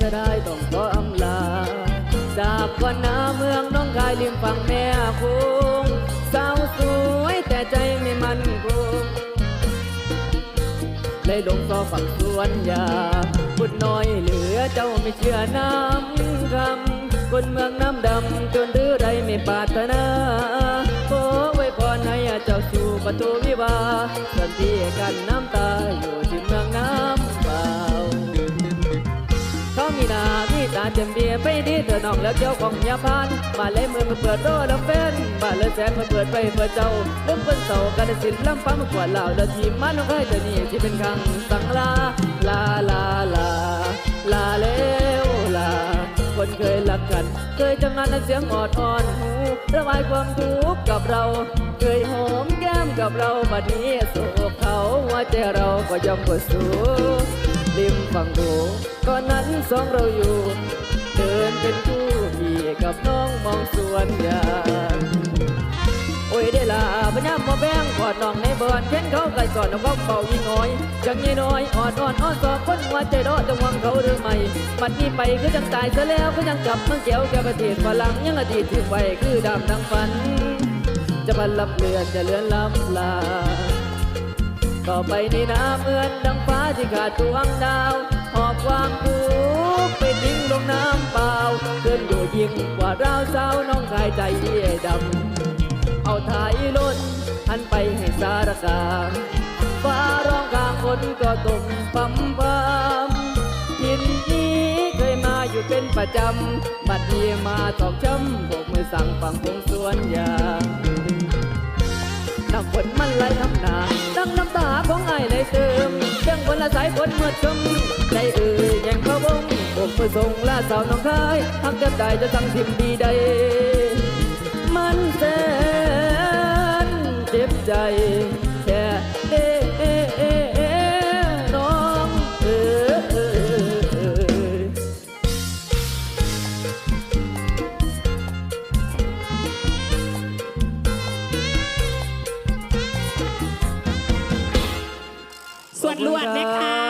จะได้ต้องขออำลากวันนาเมืองน้องกายริมฝั่งแม่คงสาวสวยแต่ใจไม่มั่นคงเลยลงต่อฝั่งสวนยาบุญน้อยเหลือเจ้าไม่เชื่อน้ำคำคนเมืองน้ำดำจนดื้อไรไม่ปาถนาขอไว้พรให้เจ้าสู่ประตูวิวาส่วนที่กันน้ำตาอยู่ มีตาเต็มเบียร์ไปดีเธอน้องแล้วเจ้าของยาพานมาเลยมือมาเปิดโตแล้วแฟนมาเลยแสนมาเปิดไปเปิดเจ้าเริ่มเป็นเสากันสินลำฟ้ามากว่าเหล่าแล้วทีมันน้องเคยเธอนี่ที่เป็นครั้งสังลาลาลาลาลาแล้วลา คนเคยรักกัน เคยจำนานและเสียงออดอ่อนหูระบายความทุกข์กับเรา เคยหอมแก้มกับเราบัดนี้สู่เขาหัวใจเราก็ยอมกดสู้ริมฝั่งดูก่อนนั้นสองเราอยู่ อนยาโอ้ยได้ลาปัญญามาแบ่งกอดน้องในบอนเช่นเขาไก่ก่อนน้องก็เป่ายิงน้อยจังยี่น้อยอ่อนอ่อนอ่อนสอบคนหัวใจรอจังหวังเขาหรือไม่ปัดนี้ไปคือจังตายซะแล้วก็ยังกลับเมืองเจียวแกประเทศฝรั่งยังอดีตถึงไว้คือดำดังฝัน จะพันลับเลือนจะเลือนลำลาต่อไปในน้ำเหมือนดังฟ้าที่ขาดดวงดาว ว่าเราเศร้าน้องกายใจเย่ดำ เอาถ่ายล้นหันไปให้สารกาฟ้าร้องกลางคนก็ตกปั๊มปั๊มทินนี้เคยมาอยู่เป็นประจำ บัดนี้มาตอกช้ำบกมือสั่งฟังพงสวนยาน้ำฝนมันไหลทำหนาดังน้ำตาของไอ้ในเติมเรื่องคนละสายฝนเมื่อชมใจเอ่ย แย่งพะวงอกมือส่งลาสาวน้องคายหักก็บได้จะสั่งทิมดีใด มันแสนเจ็บใจแค่เอ๊น้องเออสวนลวดนะคะ